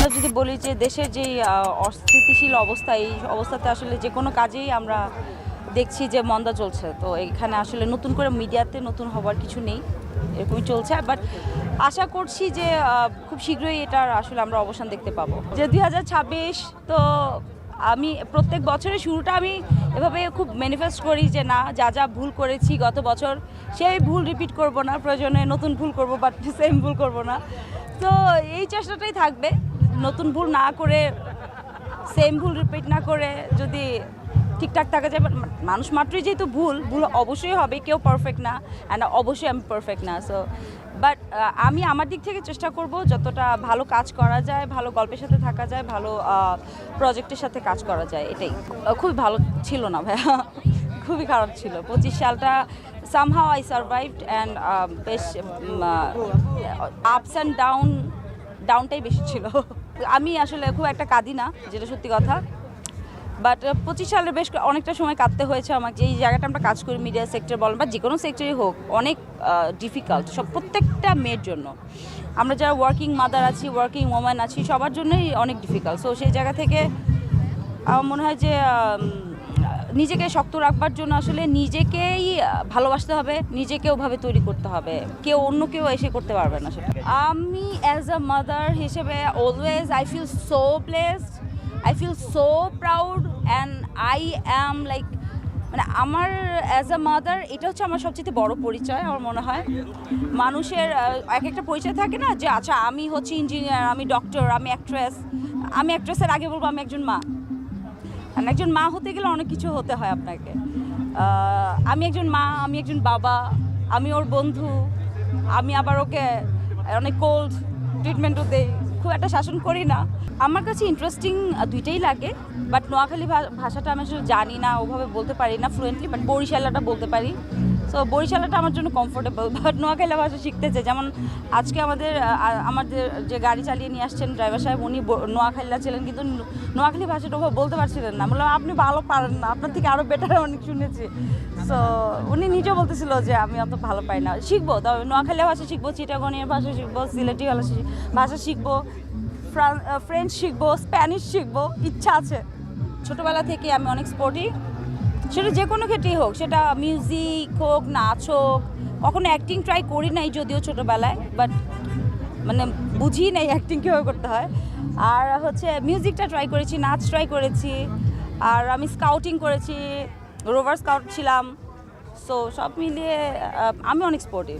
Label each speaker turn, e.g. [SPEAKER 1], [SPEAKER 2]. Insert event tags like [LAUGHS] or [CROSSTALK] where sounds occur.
[SPEAKER 1] আমরা যদি বলি যে দেশের যে অস্থিতিশীল অবস্থা, এই অবস্থাতে আসলে যে কোনো কাজেই আমরা দেখছি যে মন্দা চলছে। তো এখানে আসলে নতুন করে মিডিয়াতে নতুন হবার কিছু নেই, এরকমই চলছে। বাট আশা করছি যে খুব শীঘ্রই এটার আসলে আমরা অবসান দেখতে পাবো। যে দু হাজার ছাব্বিশ, তো আমি প্রত্যেক বছরের শুরুটা আমি এভাবে খুব ম্যানিফেস্ট করি যে না, যা যা ভুল করেছি গত বছর, সেই ভুল রিপিট করব না। প্রয়োজনে নতুন ভুল করব বাট সেম ভুল করব না। তো এই চেষ্টাটাই থাকবে। নতুন ভুল না করে সেম ভুল রিপিট না করে যদি ঠিকঠাক থাকা যায় but মানুষ মাত্রই যেহেতু ভুল ভুল অবশ্যই হবে, কেউ পারফেক্ট না অ্যান্ড অবশ্যই আমি পারফেক্ট না সো বাট আমি আমার দিক থেকে চেষ্টা করব যতটা ভালো কাজ করা যায়, ভালো গল্পের সাথে থাকা যায়, ভালো প্রজেক্টের সাথে কাজ করা যায়, এটাই। খুবই ভালো ছিল না ভাইয়া, [LAUGHS] খুবই খারাপ ছিল। পঁচিশ সালটা সামহাও আই সার্ভাইভড অ্যান্ড বেশ আপস অ্যান্ড ডাউন ডাউনটাই বেশি ছিল। [LAUGHS] আমি আসলে খুব একটা কাঁদি না, যেটা সত্যি কথা। বাট পঁচিশ সালে বেশ অনেকটা সময় কাঁদতে হয়েছে আমাকে। এই জায়গাটা আমরা কাজ করি মিডিয়া সেক্টর বলেন বা যে কোনো সেক্টরই হোক, অনেক ডিফিকাল্ট সব প্রত্যেকটা মেয়ের জন্য। আমরা যারা ওয়ার্কিং মাদার আছি ওয়ার্কিং ওম্যান আছি, সবার জন্যই অনেক ডিফিকাল্ট সো সেই জায়গা থেকে আমার মনে হয় যে নিজেকে শক্ত রাখবার জন্য আসলে নিজেকেই ভালোবাসতে হবে, নিজেকে ওভাবে তৈরি করতে হবে। কেউ অন্য কেউ এসে করতে পারবে না সেটা। আমি অ্যাজ আ মাদার হিসেবে always I feel so placed I feel so proud and I am like মানে আমার অ্যাজ আ মাদার এটা হচ্ছে আমার সবচেয়ে বড় পরিচয় আমার মনে হয়। মানুষের এক একটা পরিচয় থাকে না যে আচ্ছা আমি হচ্ছে ইঞ্জিনিয়ার আমি ডক্টর আমি অ্যাক্ট্রেস আমি অ্যাক্ট্রেসের আগে বলব আমি একজন মা। আর একজন মা হতে গেলে অনেক কিছু হতে হয় আপনাকে। আমি একজন মা, আমি একজন বাবা, আমি ওর বন্ধু, আমি আবার ওকে অনেক কোল্ড ট্রিটমেন্টও দেই। খুব একটা শাসন করি না। আমার কাছে ইন্টারেস্টিং দুইটাই লাগে বাট নোয়াখালী ভাষাটা আমি আসলে জানি না, ওভাবে বলতে পারি না ফ্লুয়েন্টলি বাট বরিশালাটা বলতে পারি। সো বরিশালাটা আমার জন্য কমফোর্টেবল বাট নোয়াখালী ভাষা শিখতেছে যেমন আজকে আমাদের আমাদের যে গাড়ি চালিয়ে নিয়ে আসছেন ড্রাইভার সাহেব, উনি নোয়াখালীরা ছিলেন, কিন্তু নোয়াখালী ভাষাটা ওভাবে বলতে পারছিলেন না। বললাম, আপনি ভালো পারেন না, আপনার থেকে আরও বেটার অনেক শুনেছি। সো উনি নিজেও বলতেছিল যে, আমি অত ভালো পাই না। শিখব, তবে নোয়াখালী ভাষা শিখব চিটাগনিয়ার ভাষা শিখব, সিলেটি ভাষা শিখব ফ্রেঞ্চ শিখব স্প্যানিশ শিখব, ইচ্ছা আছে। ছোটোবেলা থেকে আমি অনেক স্পোর্টি সেটা যে কোনো ক্ষেত্রেই হোক, সেটা মিউজিক হোক, নাচ হোক, কখনো অ্যাক্টিং ট্রাই করি নাই যদিও ছোটোবেলায় বাট মানে বুঝি নাই অ্যাক্টিং কীভাবে করতে হয়। আর হচ্ছে মিউজিকটা ট্রাই করেছি, নাচ ট্রাই করেছি, আর আমি স্কাউটিং করেছি রোভার স্কাউট ছিলাম। সো সব মিলিয়ে আমি অনেক স্পোর্টিভ